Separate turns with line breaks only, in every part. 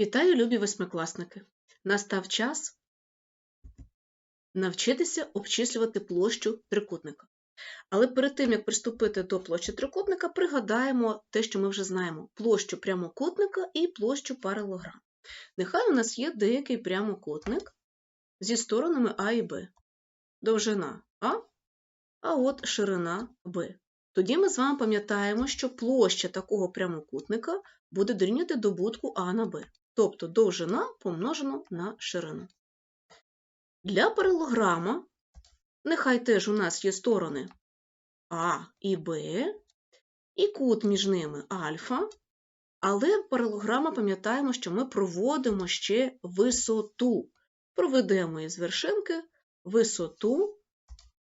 Вітаю, любі восьмикласники! Настав час навчитися обчислювати площу трикутника. Але перед тим, як приступити до площі трикутника, пригадаємо те, що ми вже знаємо: площу прямокутника і площу паралограм. Нехай у нас є деякий прямокутник зі сторонами А і Б. Довжина А, а от ширина Б. Тоді ми з вами пам'ятаємо, що площа такого прямокутника буде дорівнювати добутку А на Б тобто довжина помножено на ширину. Для паралограма нехай теж у нас є сторони А і Б, і кут між ними альфа, але паралограма пам'ятаємо, що ми проводимо ще висоту. Проведемо із вершинки висоту,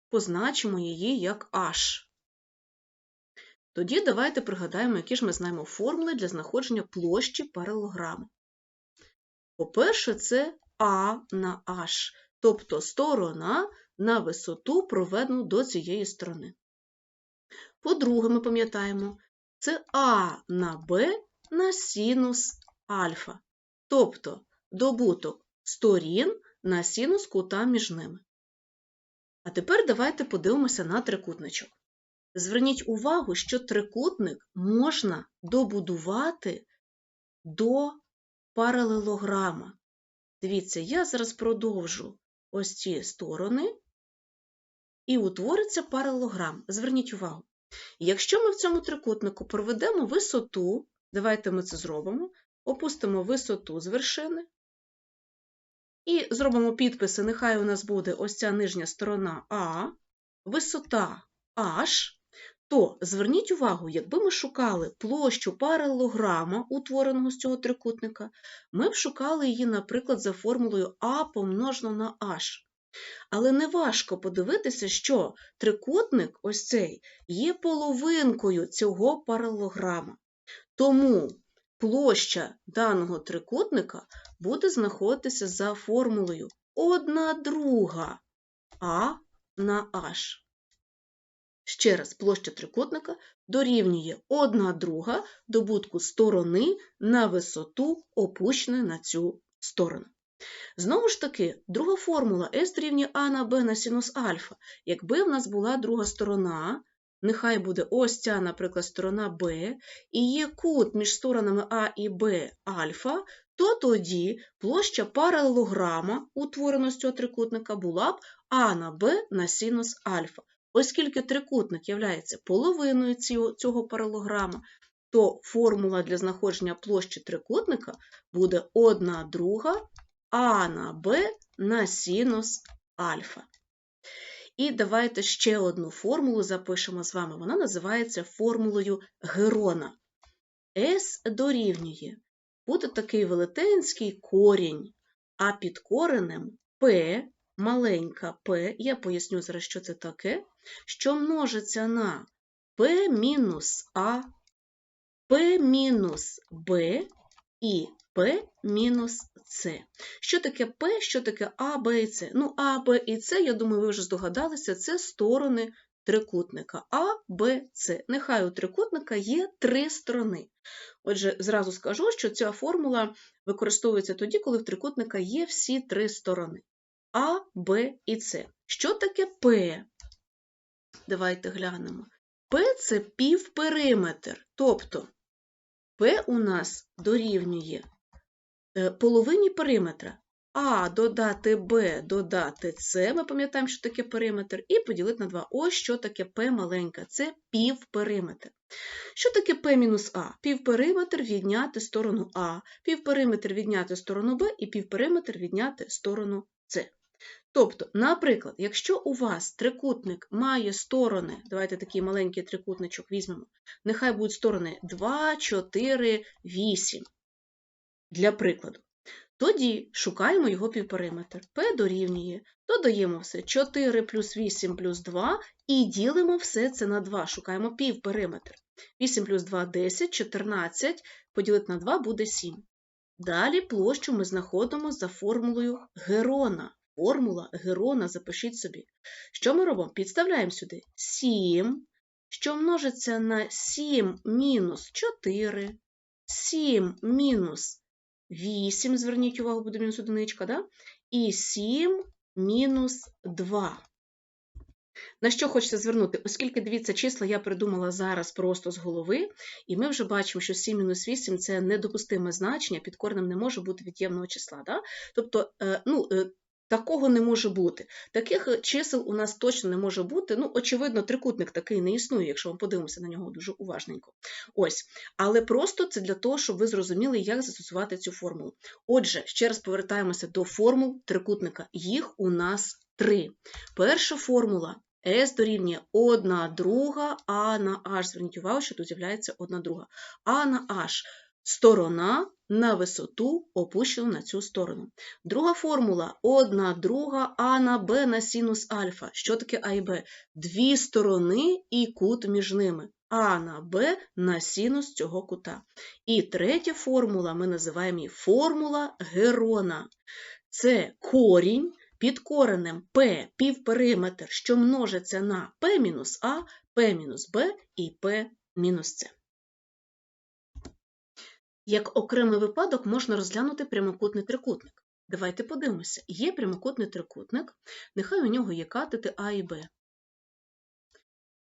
позначимо її як H. Тоді давайте пригадаємо, які ж ми знаємо формули для знаходження площі паралограма. По-перше, це А на H, тобто сторона на висоту проведену до цієї сторони. По-друге, ми пам'ятаємо, це А на Б на синус альфа, тобто добуток сторін на синус кута між ними. А тепер давайте подивимося на трикутничок. Зверніть увагу, що трикутник можна добудувати до паралелограма. Дивіться, я зараз продовжу ось ці сторони, і утвориться паралелограм. Зверніть увагу. Якщо ми в цьому трикутнику проведемо висоту, давайте ми це зробимо, опустимо висоту з вершини, і зробимо підписи, нехай у нас буде ось ця нижня сторона А, висота H, то зверніть увагу, якби ми шукали площу паралелограма, утвореного з цього трикутника, ми б шукали її, наприклад, за формулою А помножено на H. Але не важко подивитися, що трикутник ось цей є половинкою цього паралелограма. Тому площа даного трикутника буде знаходитися за формулою 1 друга А на H. Ще раз, площа трикутника дорівнює 1 друга добутку сторони на висоту, опущеної на цю сторону. Знову ж таки, друга формула S дорівнює А на Б на синус альфа. Якби в нас була друга сторона, нехай буде ось ця, наприклад, сторона Б, і є кут між сторонами А і Б альфа, то тоді площа паралелограма, утворена з цього трикутника, була б А на Б на синус альфа. Оскільки трикутник є половиною цього паралограма, то формула для знаходження площі трикутника буде 1 друга а на Б на синус альфа. І давайте ще одну формулу запишемо з вами. Вона називається формулою Герона. С дорівнює. Буде такий велетенський корінь, а під коренем P маленька p, я поясню зараз, що це таке, що множиться на p мінус А, p мінус Б і P мінус С. Що таке P, що таке А, Б і С? Ну, А, Б і С, я думаю, ви вже здогадалися, це сторони трикутника А, Б, С. Нехай у трикутника є три сторони. Отже, зразу скажу, що ця формула використовується тоді, коли в трикутника є всі три сторони. А, Б і С. Що таке П? Давайте глянемо. П це півпериметр. Тобто П у нас дорівнює е, половині периметра. А додати Б додати С, ми пам'ятаємо, що таке периметр, і поділити на 2. Ось що таке П маленька, це півпериметр. Що таке П мінус А? Півпериметр відняти сторону А, півпериметр відняти сторону Б і півпериметр відняти сторону С. Тобто, наприклад, якщо у вас трикутник має сторони, давайте такий маленький трикутничок візьмемо, нехай будуть сторони 2, 4, 8, для прикладу. Тоді шукаємо його півпериметр. P дорівнює, додаємо все 4 плюс 8 плюс 2 і ділимо все це на 2, шукаємо півпериметр. 8 плюс 2 10, 14, поділити на 2 буде 7. Далі площу ми знаходимо за формулою Герона. Формула Герона, запишіть собі. Що ми робимо? Підставляємо сюди 7, що множиться на 7 мінус 4, 7 мінус 8, зверніть увагу, буде мінус одиничка, да? і 7 мінус 2. На що хочеться звернути? Оскільки, дивіться, числа я придумала зараз просто з голови, і ми вже бачимо, що 7 мінус 8 – це недопустиме значення, під корнем не може бути від'ємного числа. Да? Тобто, е, ну, е, такого не може бути. Таких е, чисел у нас точно не може бути. Ну, очевидно, трикутник такий не існує, якщо ми подивимося на нього дуже уважненько. Ось. Але просто це для того, щоб ви зрозуміли, як застосувати цю формулу. Отже, ще раз повертаємося до формул трикутника. Їх у нас три. Перша формула S дорівнює 1 друга А на H. Зверніть увагу, що тут з'являється 1 друга. А на H – сторона на висоту опущену на цю сторону. Друга формула 1 друга А на Б на синус альфа. Що таке А і Б? Дві сторони і кут між ними. А на Б на синус цього кута. І третя формула ми називаємо її формула Герона. Це корінь під коренем P півпериметр, що множиться на P-А, P-Б і P-С. Як окремий випадок можна розглянути прямокутний трикутник. Давайте подивимося. Є прямокутний трикутник, нехай у нього є катети А і Б.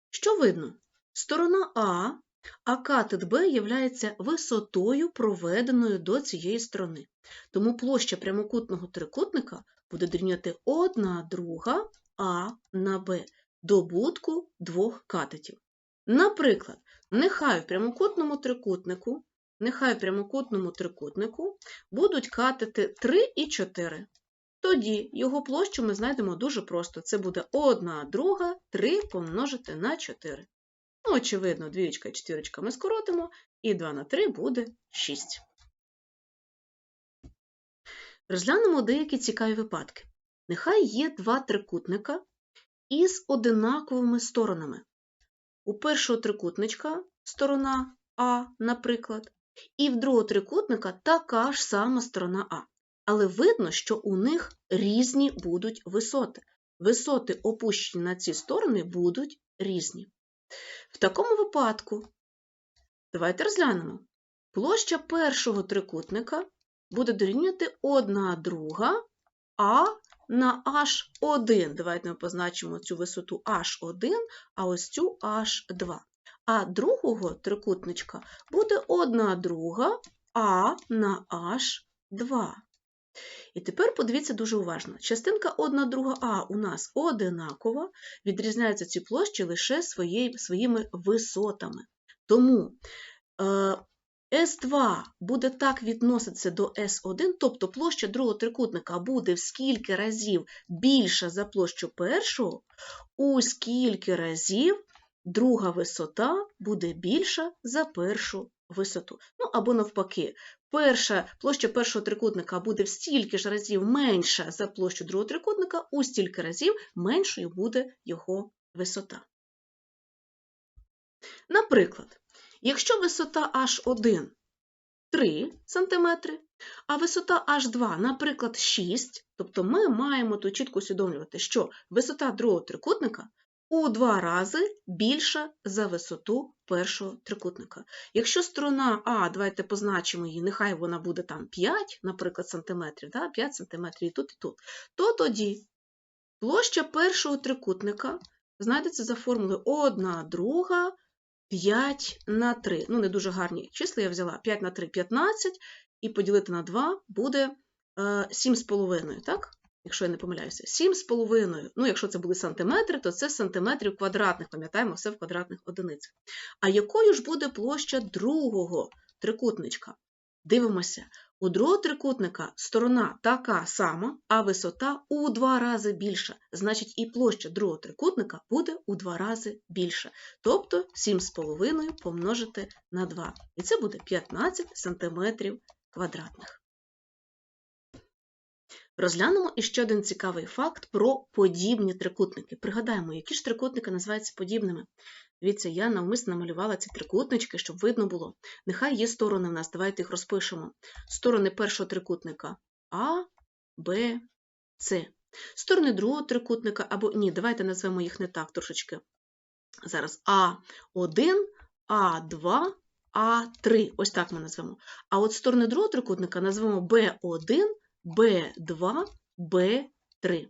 Що видно? Сторона А, а катет Б є висотою, проведеною до цієї сторони. Тому площа прямокутного трикутника буде дорівнювати 1 друга А на Б добутку двох катетів. Наприклад, нехай в прямокутному трикутнику нехай прямокутному трикутнику будуть катети 3 і 4. Тоді його площу ми знайдемо дуже просто. Це буде 1 друга 3 помножити на 4. Ну, очевидно, двічка і четвірочка ми скоротимо, і 2 на 3 буде 6. Розглянемо деякі цікаві випадки. Нехай є два трикутника із одинаковими сторонами. У першого трикутничка сторона А, наприклад, і в другого трикутника така ж сама сторона А. Але видно, що у них різні будуть висоти. Висоти, опущені на ці сторони, будуть різні. В такому випадку, давайте розглянемо. Площа першого трикутника буде дорівнювати 1 друга А на H1. Давайте ми позначимо цю висоту H1, а ось цю H2. А другого трикутничка буде 1 друга А на H2. І тепер подивіться дуже уважно. Частинка 1 друга А у нас одинакова, відрізняються ці площі лише своїми висотами. Тому е, С2 буде так відноситися до С1, тобто площа другого трикутника буде в скільки разів більша за площу першого, у скільки разів друга висота буде більша за першу висоту. Ну або навпаки, перша площа першого трикутника буде в стільки ж разів менша за площу другого трикутника, у стільки разів меншою буде його висота. Наприклад, Якщо висота H1 3 см, а висота H2, наприклад, 6, тобто ми маємо тут чітко усвідомлювати, що висота другого трикутника у два рази більша за висоту першого трикутника. Якщо сторона А, давайте позначимо її, нехай вона буде там 5, наприклад, сантиметрів, да, 5 сантиметрів і тут, і тут, то тоді площа першого трикутника знайдеться за формулою 1 друга 5 на 3. Ну, не дуже гарні числа я взяла 5 на 3 15, і поділити на 2 буде 7,5, е, так? Якщо я не помиляюся, 7,5. Ну, якщо це були сантиметри, то це сантиметрів квадратних, пам'ятаємо, все в квадратних одиницях. А якою ж буде площа другого трикутничка? Дивимося, у другого трикутника сторона така сама, а висота у два рази більша. Значить, і площа другого трикутника буде у два рази більша. Тобто 7,5 помножити на 2. І це буде 15 см квадратних. Розглянемо іще один цікавий факт про подібні трикутники. Пригадаємо, які ж трикутники називаються подібними. Дивіться, я навмисно намалювала ці трикутнички, щоб видно було. Нехай є сторони в нас, давайте їх розпишемо. Сторони першого трикутника А, Б, С. Сторони другого трикутника, або ні, давайте назвемо їх не так трошечки. Зараз А1, А2, А3. Ось так ми назвемо. А от сторони другого трикутника назвемо B1, B2, B3.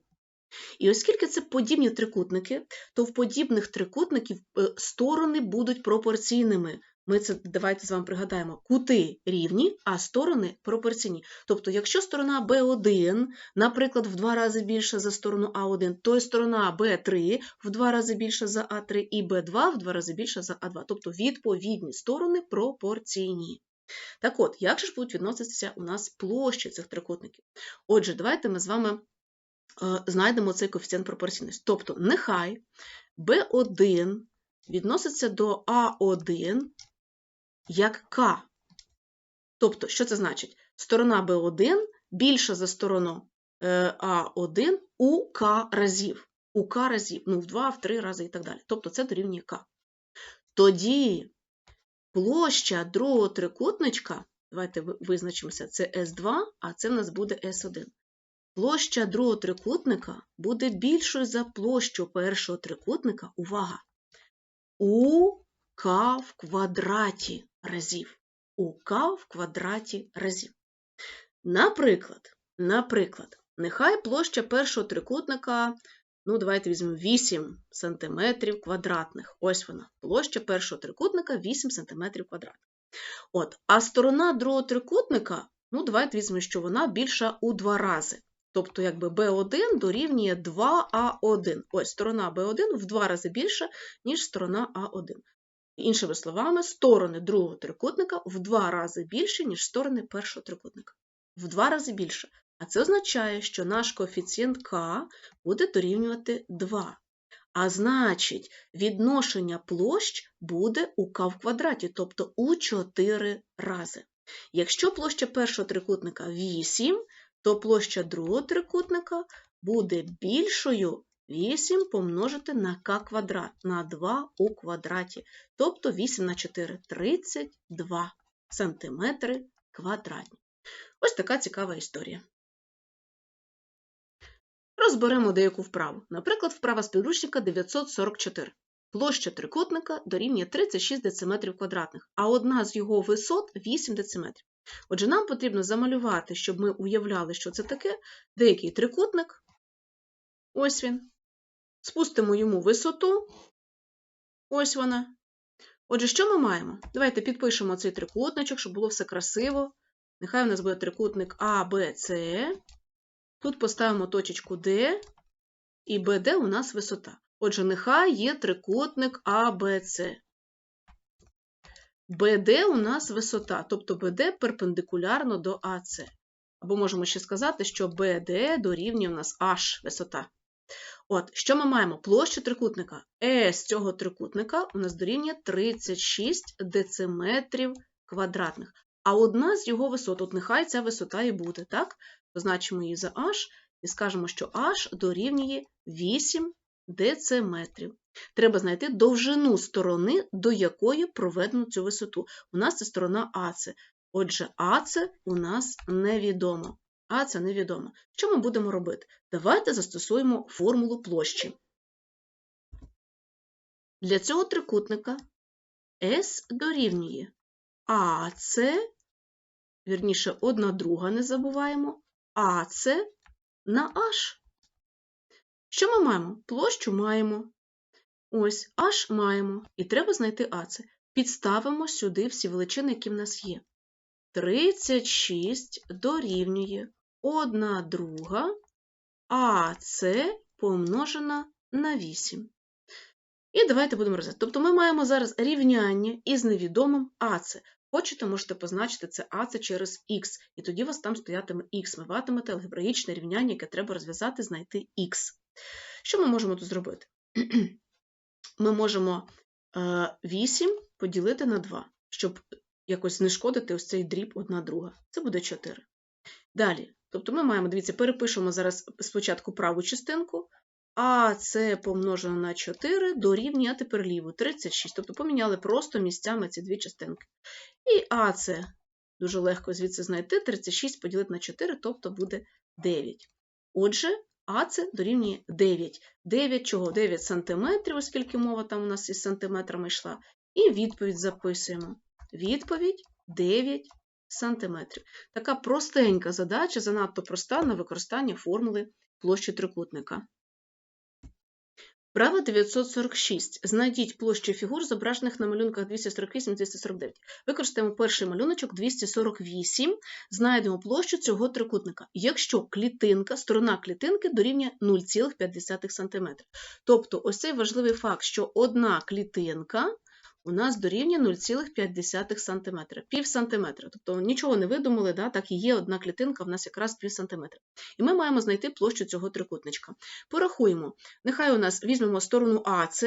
І оскільки це подібні трикутники, то в подібних трикутників е, сторони будуть пропорційними. Ми це давайте з вами пригадаємо, кути рівні, а сторони пропорційні. Тобто, якщо сторона B1, наприклад, в два рази більша за сторону А1, то і сторона B3 в два рази більша за А3 і B2 в два рази більша за А2. Тобто відповідні сторони пропорційні. Так от, як же ж будуть відноситися у нас площі цих трикутників? Отже, давайте ми з вами е, знайдемо цей коефіцієнт пропорційності. Тобто, нехай B1 відноситься до А1 як К. Тобто, що це значить? Сторона B1 більша за сторону е, А1 у К разів. У К разів, ну, в 2, в 3 рази і так далі. Тобто це дорівнює К. Тоді площа другого трикутничка, давайте визначимося, це S2, а це в нас буде S1. Площа другого трикутника буде більшою за площу першого трикутника, увага, у К в квадраті разів. У К в квадраті разів. Наприклад, наприклад, нехай площа першого трикутника, ну, давайте візьмемо 8 см квадратних. Ось вона. Площа першого трикутника 8 см квадратних. От, а сторона другого трикутника, ну, давайте візьмемо, що вона більша у два рази. Тобто, якби B1 дорівнює 2А1. Ось сторона B1 в два рази більша, ніж сторона А1. Іншими словами, сторони другого трикутника в два рази більші, ніж сторони першого трикутника. В два рази більше. А це означає, що наш коефіцієнт К буде дорівнювати 2. А значить, відношення площ буде у К в квадраті, тобто у 4 рази. Якщо площа першого трикутника 8, то площа другого трикутника буде більшою 8 помножити на k квадрат, на 2 у квадраті. Тобто 8 на 4 – 32 сантиметри квадратні. Ось така цікава історія. Розберемо деяку вправу. Наприклад, вправа з підручника 944. Площа трикутника дорівнює 36 дециметрів квадратних, а одна з його висот 8 дециметрів. Отже, нам потрібно замалювати, щоб ми уявляли, що це таке, деякий трикутник. Ось він. Спустимо йому висоту. Ось вона. Отже, що ми маємо? Давайте підпишемо цей трикутничок, щоб було все красиво. Нехай у нас буде трикутник А, Б, С. Тут поставимо точечку D, і БД у нас висота. Отже, нехай є трикутник С. БД у нас висота, тобто БД перпендикулярно до АС. Або можемо ще сказати, що БД дорівнює у нас H висота. От, що ми маємо? Площу трикутника. Е з цього трикутника у нас дорівнює 36 дециметрів квадратних. А одна з його висот, от нехай ця висота і буде, так? Позначимо її за H і скажемо, що H дорівнює 8 дециметрів. Треба знайти довжину сторони, до якої проведено цю висоту. У нас це сторона АЦ. Отже, АЦ у нас невідомо. АЦ невідомо. Що ми будемо робити? Давайте застосуємо формулу площі. Для цього трикутника S дорівнює АЦ, вірніше, одна друга не забуваємо, АЦ на H. Що ми маємо? Площу маємо. Ось H маємо, і треба знайти АЦ. Підставимо сюди всі величини, які в нас є. 36 дорівнює 1 друга АЦ помножена на 8. І давайте будемо розв'язати. Тобто ми маємо зараз рівняння із невідомим АЦ. Хочете, можете позначити це АЦ через Х, і тоді у вас там стоятиме Х. Ми матимете алгебраїчне рівняння, яке треба розв'язати, знайти Х. Що ми можемо тут зробити? Ми можемо 8 поділити на 2, щоб якось знешкодити ось цей дріб одна друга. Це буде 4. Далі, тобто ми маємо, дивіться, перепишемо зараз спочатку праву частинку, а це помножено на 4 дорівнює, тепер ліву 36. Тобто поміняли просто місцями ці дві частинки. І А це дуже легко звідси знайти. 36 поділити на 4, тобто буде 9. Отже, А це дорівнює 9. 9 чого? 9 сантиметрів, оскільки мова там у нас із сантиметрами йшла. І відповідь записуємо. Відповідь 9 см. Така простенька задача, занадто проста на використання формули площі трикутника. Вправа 946. Знайдіть площу фігур, зображених на малюнках 248-249. Використаємо перший малюночок 248, знайдемо площу цього трикутника, якщо клітинка, сторона клітинки дорівнює 0,5 см. Тобто ось цей важливий факт, що одна клітинка у нас дорівнює 0,5 см, пів сантиметра. Тобто нічого не видумали, да? так і є одна клітинка, в нас якраз пів сантиметра. І ми маємо знайти площу цього трикутничка. Порахуємо, нехай у нас візьмемо сторону АЦ,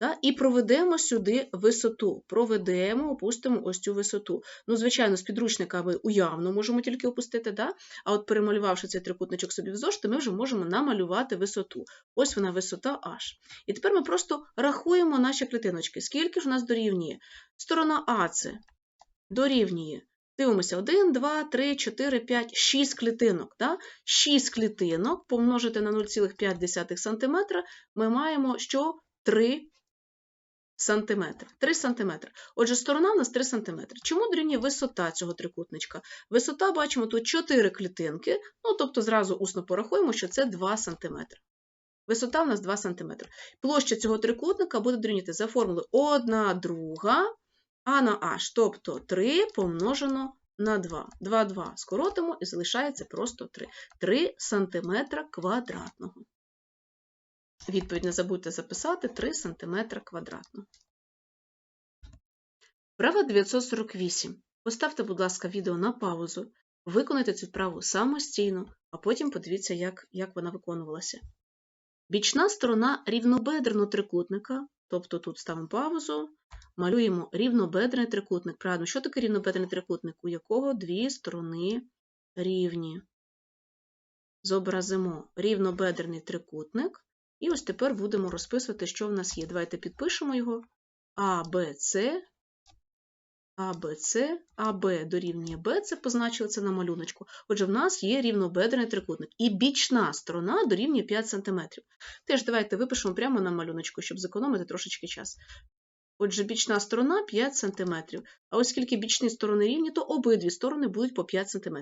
да, і проведемо сюди висоту. Проведемо, опустимо ось цю висоту. Ну, звичайно, з підручника ми уявно можемо тільки опустити, да? а от перемалювавши цей трикутничок собі в зошити, ми вже можемо намалювати висоту. Ось вона висота H. І тепер ми просто рахуємо наші клітиночки. Скільки ж у нас дорівнює? Сторона АЦ дорівнює. Дивимося, 1, 2, 3, 4, 5, 6 клітинок. Да? 6 клітинок помножити на 0,5 см ми маємо що? 3 сантиметри. 3 сантиметри. Отже, сторона у нас 3 сантиметри. Чому дорівнює висота цього трикутничка? Висота, бачимо, тут 4 клітинки, ну, тобто зразу усно порахуємо, що це 2 сантиметри. Висота у нас 2 см. Площа цього трикутника буде дорівнювати за формулою 1 друга, а на h, тобто 3 помножено на 2. 2, 2 скоротимо і залишається просто 3. 3 см квадратного. Відповідь не забудьте записати 3 см квадратного. Вправа 948. Поставте, будь ласка, відео на паузу, виконайте цю вправу самостійно, а потім подивіться, як, як вона виконувалася. Бічна сторона рівнобедреного трикутника, тобто тут ставимо паузу, малюємо рівнобедрений трикутник. Правильно, що таке рівнобедрений трикутник, у якого дві сторони рівні? Зобразимо рівнобедрений трикутник, і ось тепер будемо розписувати, що в нас є. Давайте підпишемо його А, Б, С, А, Б, С, А, Б дорівнює Б, це позначили це на малюночку. Отже, в нас є рівнобедрений трикутник. І бічна сторона дорівнює 5 см. Теж давайте випишемо прямо на малюночку, щоб зекономити трошечки час. Отже, бічна сторона 5 см. А оскільки бічні сторони рівні, то обидві сторони будуть по 5 см.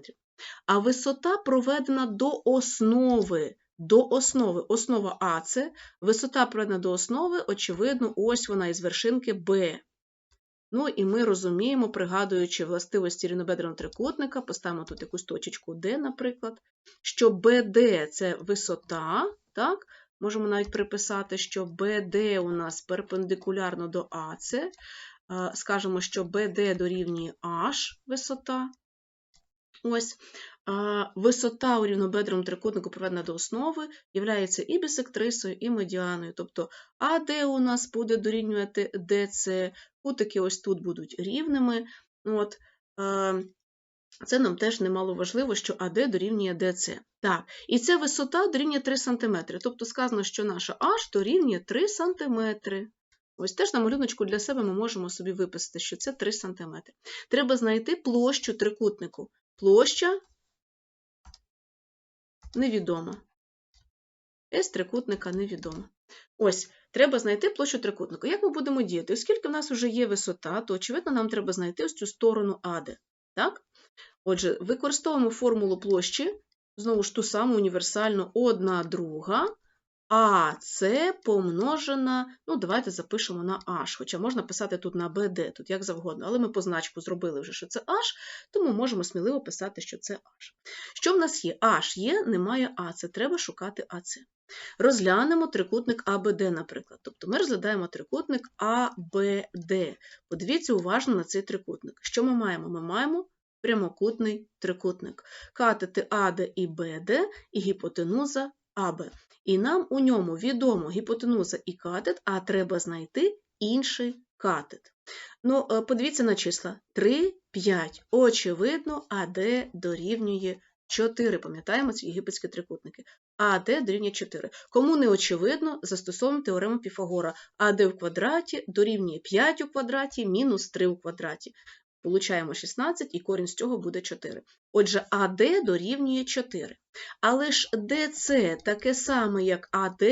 А висота проведена до основи. До основи. Основа АЦ, висота проведена до основи, очевидно, ось вона із вершинки Б. Ну і ми розуміємо, пригадуючи властивості рівнобедреного трикутника, поставимо тут якусь точечку D, наприклад, що BD – це висота, так? Можемо навіть приписати, що BD у нас перпендикулярно до АЦ. Скажемо, що BD дорівнює H висота. Ось. Висота у рівнобедреному трикутнику проведена до основи, є і бісектрисою, і медіаною. Тобто АД у нас буде дорівнювати ДЦ, кутики ось тут будуть рівними. От. Це нам теж немало важливо, що АД дорівнює ДЦ. Так, І ця висота дорівнює 3 см. Тобто сказано, що наша H дорівнює 3 см. Ось теж на малюночку для себе ми можемо собі виписати, що це 3 см. Треба знайти площу трикутнику. Площа невідома. С трикутника невідома. Ось, треба знайти площу трикутника. Як ми будемо діяти? Оскільки в нас вже є висота, то, очевидно, нам треба знайти ось цю сторону АД. Так? Отже, використовуємо формулу площі, знову ж ту саму універсальну одна друга, а це помножена, ну, давайте запишемо на H, хоча можна писати тут на BD, тут як завгодно, але ми позначку зробили вже, що це H, тому можемо сміливо писати, що це H. Що в нас є? H є, немає А, це треба шукати АЦ. Розглянемо трикутник АБД, наприклад. Тобто ми розглядаємо трикутник АБД. Подивіться уважно на цей трикутник. Що ми маємо? Ми маємо прямокутний трикутник. Катети АД і БД і гіпотенуза АБ. І нам у ньому відомо гіпотенуза і катет, а треба знайти інший катет. Ну, е, подивіться на числа 3, 5. Очевидно, АД дорівнює 4. Пам'ятаємо ці єгипетські трикутники. АД дорівнює 4. Кому не очевидно, застосовуємо теорему Піфагора. АД в квадраті дорівнює 5 у квадраті мінус 3 у квадраті. Получаємо 16 і корінь з цього буде 4. Отже, АД дорівнює 4. Але ж ДЦ таке саме, як АД,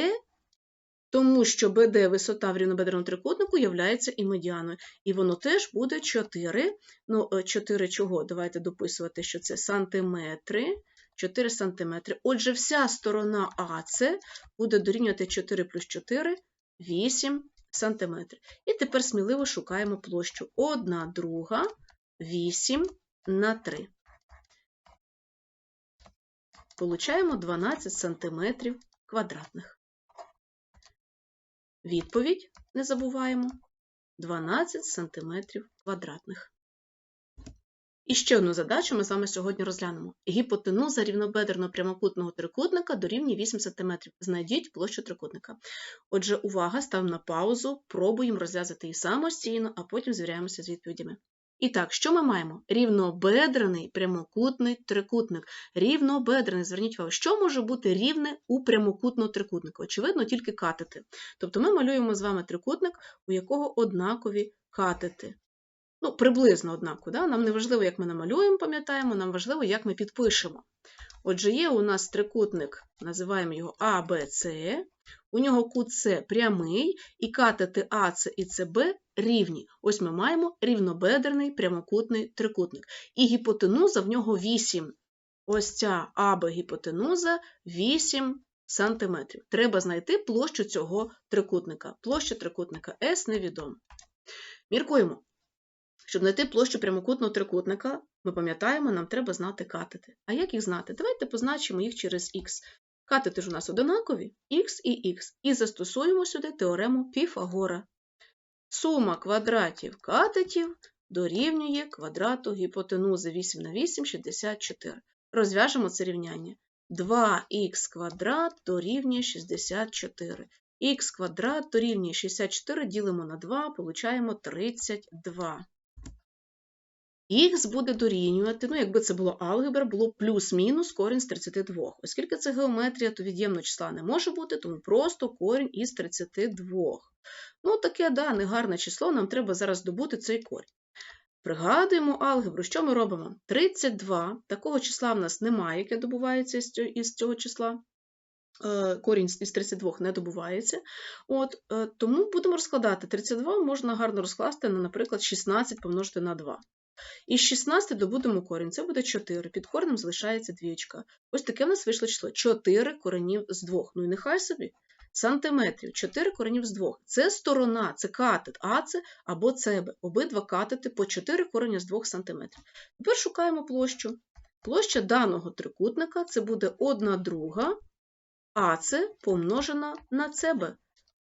Тому що БД висота в рівнобедреному трикутнику являється і медіаною. І воно теж буде 4. Ну, е, 4 чого? Давайте дописувати, що це сантиметри. 4 сантиметри. Отже, вся сторона АЦ буде дорівнювати 4 плюс 4 8 сантиметрів. І тепер сміливо шукаємо площу 1 друга 8 на 3. Получаємо 12 сантиметрів квадратних. Відповідь, не забуваємо, 12 сантиметрів квадратних. І ще одну задачу ми з вами сьогодні розглянемо. Гіпотенуза рівнобедерного прямокутного трикутника дорівнює 8 см. Знайдіть площу трикутника. Отже, увага, ставимо на паузу, пробуємо розв'язати її самостійно, а потім звіряємося з відповідями. І так, що ми маємо? Рівнобедрений прямокутний трикутник. Рівнобедрений, зверніть увагу, що може бути рівне у прямокутного трикутника? Очевидно, тільки катети. Тобто ми малюємо з вами трикутник, у якого однакові катети. Ну, приблизно однаково. Да? Нам не важливо, як ми намалюємо, пам'ятаємо, нам важливо, як ми підпишемо. Отже, є у нас трикутник, називаємо його АБЦ, у нього кут С прямий, і катети АЦ і ЦБ рівні. Ось ми маємо рівнобедерний прямокутний трикутник. І гіпотенуза в нього 8. Ось ця АБ гіпотенуза 8 см. Треба знайти площу цього трикутника. Площа трикутника S невідома. Міркуємо. Щоб знайти площу прямокутного трикутника, ми пам'ятаємо, нам треба знати катети. А як їх знати? Давайте позначимо їх через х. Катети ж у нас одинакові х і х. І застосуємо сюди теорему Піфагора. Сума квадратів катетів дорівнює квадрату гіпотенузи 8 на 8 – 64. Розв'яжемо це рівняння. 2х квадрат дорівнює 64. х квадрат дорівнює 64, ділимо на 2, получаємо 32. Х буде дорівнювати, ну, якби це було алгебра, було плюс-мінус корінь з 32. Оскільки це геометрія, то від'ємного числа не може бути, тому просто корінь із 32. Ну, таке, да, негарне число, нам треба зараз здобути цей корінь. Пригадуємо алгебру, що ми робимо? 32, такого числа в нас немає, яке добувається із цього числа. Е, корінь із 32 не добувається. От, е, Тому будемо розкладати 32, можна гарно розкласти на, наприклад, 16 помножити на 2. Із 16 добудемо корінь, це буде 4. Під коренем залишається двічка. Ось таке в нас вийшло число 4 коренів з 2. Ну і нехай собі. Сантиметрів 4 коренів з 2. Це сторона, це катет АЦ або ЦБ. Обидва катети по 4 корення з 2 см. Тепер шукаємо площу. Площа даного трикутника це буде 1 друга АЦ помножена на ЦБ.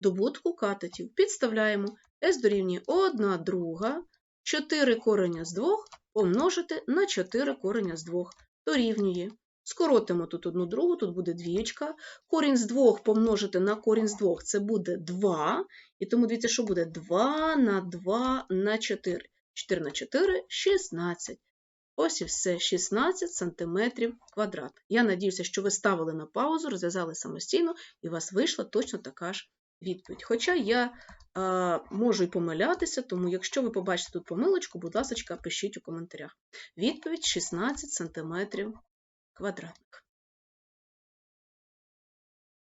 Добутку катетів. Підставляємо S дорівнює 1 друга 4 корення з 2 помножити на 4 корення з 2 дорівнює. Скоротимо тут одну другу, тут буде двієчка. Корінь з 2 помножити на корінь з 2 це буде 2. І тому дивіться, що буде 2 на 2 на 4. 4 на 4 – 16. Ось і все, 16 см квадрат. Я надіюся, що ви ставили на паузу, розв'язали самостійно, і у вас вийшла точно така ж відповідь. Хоча я е, можу й помилятися, тому якщо ви побачите тут помилочку, будь ласка, пишіть у коментарях. Відповідь 16 см квадратних.